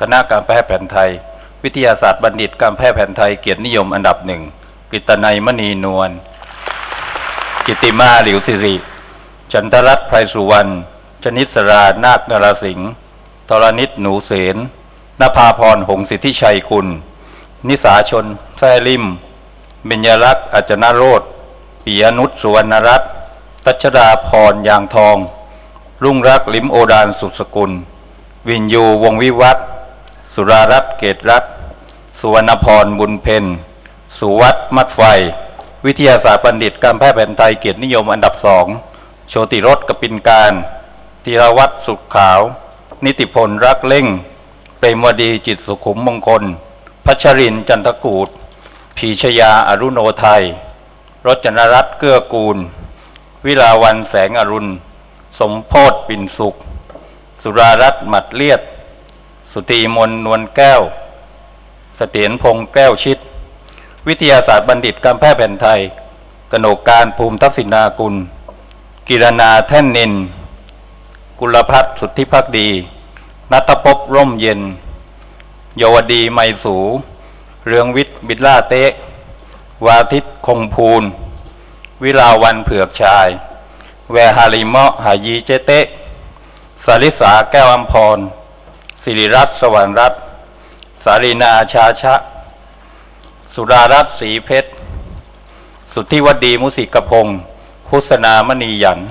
คณะการแพทย์แผนไทย วิทยาศาสตร์บัณฑิตการแพทย์แผนไทยเกียรตินิยมอันดับหนึ่งกฤตนัยมณีนวลกิติมาหลิวสิริ จันทรัตน์ไพรสุวรรณชนิสรานาคนราสิงห์ธรณิตหนูเสนนภาพรหงสิทธิชัยกุล นิสาชนแซ่ลิมเบญญรักษ์อัจนโรธปิยนุชสุวรรณรัตน์ตัชดาพรยางทอง รุ่งรักลิมโอดานสุสกุล วินยูวงวิวัฒน์ สุรารัตน์เกตรัตน์สุวรรณพรบุญเพนสุวัตมัดไฟ วิทยาศาสตร์บัณฑิตการแพทย์แผนไทยเกียรตินิยมอันดับสองโชติรสกปินการธีรวัตรสุขขาว นิติพลรักเล่งเปรมวดีจิตสุขุมมงคล พัชรินจันทกูดพีชยาอรุโนไทยรจนรัตน์เกื้อกูล วิลาวันแสงอรุณ สมโพธปิ่นสุข สุรารัตน์หมัดเลียด สุตีมนนวลแก้ว เสถียรพงษ์แก้วชิด วิทยาศาสตร์บัณฑิตการแพทย์แผนไทย กนกการภูมิทักษิณากุล กิรณาแท่นนิน กุลพัฒน์สุทธิพักดี นัทภพร่มเย็น เยาวดีไมสู เรืองวิทย์บิดล่าเตะวาทิตคงภูล วิลาวันเผือกชาย แวฮาริมะหายีเจเตะสาริสาแก้วอัมพร สิริรัตน์สวรรค์รัตน์สารีนาชาชะ สุดารัตน์ศรีเพชร สุทธิวดีมุสิกพงศ์พุสนามณีหยันท์